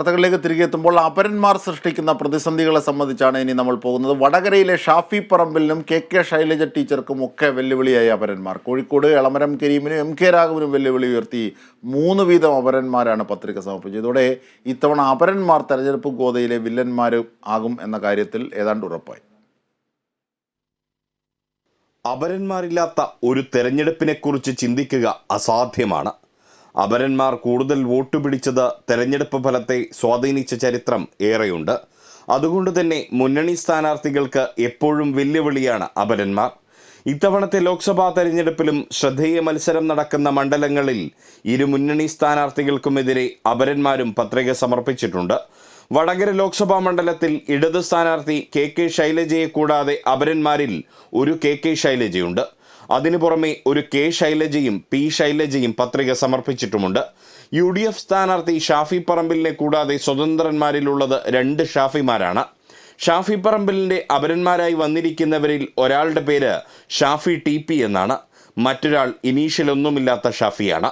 വാർത്തകളിലേക്ക് തിരികെ എത്തുമ്പോൾ അപരന്മാർ സൃഷ്ടിക്കുന്ന പ്രതിസന്ധികളെ സംബന്ധിച്ചാണ് ഇനി നമ്മൾ പോകുന്നത്. വടകരയിലെ ഷാഫി പറമ്പിലിനും കെ കെ ശൈലജ ടീച്ചർക്കും ഒക്കെ വെല്ലുവിളിയായി അപരന്മാർ. കോഴിക്കോട് എളമരം കരീമിനും എം കെ രാഘവനും വെല്ലുവിളി ഉയർത്തി മൂന്ന് വീതം അപരന്മാരാണ് പത്രിക സമർപ്പിച്ചത്. ഇതോടെ ഇത്തവണ അപരന്മാർ തെരഞ്ഞെടുപ്പ് ഗോതയിലെ വില്ലന്മാർ ആകും എന്ന കാര്യത്തിൽ ഏതാണ്ട് ഉറപ്പായി. അപരന്മാരില്ലാത്ത ഒരു തെരഞ്ഞെടുപ്പിനെക്കുറിച്ച് ചിന്തിക്കുക അസാധ്യമാണ്. അപരന്മാർ കൂടുതൽ വോട്ട് പിടിച്ചത് തെരഞ്ഞെടുപ്പ് ഫലത്തെ സ്വാധീനിച്ച ചരിത്രം ഏറെയുണ്ട്. അതുകൊണ്ട് തന്നെ മുന്നണി സ്ഥാനാർത്ഥികൾക്ക് എപ്പോഴും വെല്ലുവിളിയാണ് അപരന്മാർ. ഇത്തവണത്തെ ലോക്സഭാ തെരഞ്ഞെടുപ്പിലും ശ്രദ്ധേയ മത്സരം നടക്കുന്ന മണ്ഡലങ്ങളിൽ ഇരു മുന്നണി സ്ഥാനാർത്ഥികൾക്കുമെതിരെ അപരന്മാരും പത്രിക സമർപ്പിച്ചിട്ടുണ്ട്. വടകര ലോക്സഭാ മണ്ഡലത്തിൽ ഇടത് സ്ഥാനാർത്ഥി കെ കെ ശൈലജയെ കൂടാതെ അപരന്മാരിൽ ഒരു കെ കെ ശൈലജയുണ്ട്. അതിനു പുറമെ ഒരു കെ ശൈലജയും പി ശൈലജയും പത്രിക സമർപ്പിച്ചിട്ടുമുണ്ട്. യു ഡി എഫ് സ്ഥാനാർത്ഥി ഷാഫി പറമ്പിലിനെ കൂടാതെ സ്വതന്ത്രന്മാരിലുള്ളത് രണ്ട് ഷാഫിമാരാണ്. ഷാഫി പറമ്പിലിന്റെ അപരന്മാരായി വന്നിരിക്കുന്നവരിൽ ഒരാളുടെ പേര് ഷാഫി ടി പി എന്നാണ്. മറ്റൊരാൾ ഇനീഷ്യലൊന്നുമില്ലാത്ത ഷാഫിയാണ്.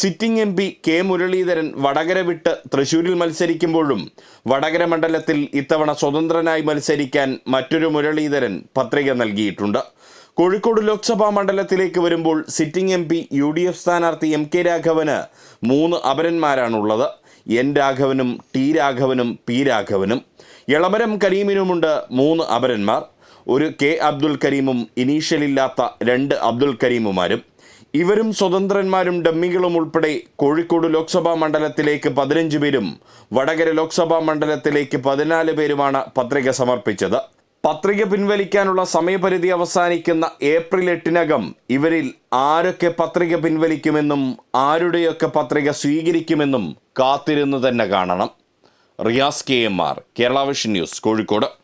Sitting M P K Muraleedharan Vadakara വിട്ട് തൃശൂരിൽ മത്സരിക്കുമ്പോഴും വടകര മണ്ഡലത്തിൽ ഇത്തവണ സ്വതന്ത്രനായി മത്സരിക്കാൻ മറ്റൊരു മുരളീധരൻ പത്രിക നൽകിയിട്ടുണ്ട്. കോഴിക്കോട് ലോക്സഭാ മണ്ഡലത്തിലേക്ക് വരുമ്പോൾ sitting M P U D F സ്ഥാനാർത്ഥി എം കെ രാഘവന് മൂന്ന് അപരന്മാരാണുള്ളത്. എൻ രാഘവനും ടി രാഘവനും പി രാഘവനും. എളമരം കരീമിനുമുണ്ട് മൂന്ന് അപരന്മാർ. ഒരു കെ അബ്ദുൽ കരീമും ഇനീഷ്യലില്ലാത്ത രണ്ട് അബ്ദുൽ കരീമുമാരും. ഇവരും സ്വതന്ത്രന്മാരും ഡമ്മികളും ഉൾപ്പെടെ കോഴിക്കോട് ലോക്സഭാ മണ്ഡലത്തിലേക്ക് പതിനഞ്ച് പേരും വടകര ലോക്സഭാ മണ്ഡലത്തിലേക്ക് പതിനാല് പേരുമാണ് പത്രിക സമർപ്പിച്ചത്. പത്രിക പിൻവലിക്കാനുള്ള സമയപരിധി അവസാനിക്കുന്ന ഏപ്രിൽ എട്ടിനകം ഇവരിൽ ആരൊക്കെ പത്രിക പിൻവലിക്കുമെന്നും ആരുടെയൊക്കെ പത്രിക സ്വീകരിക്കുമെന്നും കാത്തിരുന്ന് തന്നെ കാണണം. Riyas K M R Kerala vision news Kozhikode.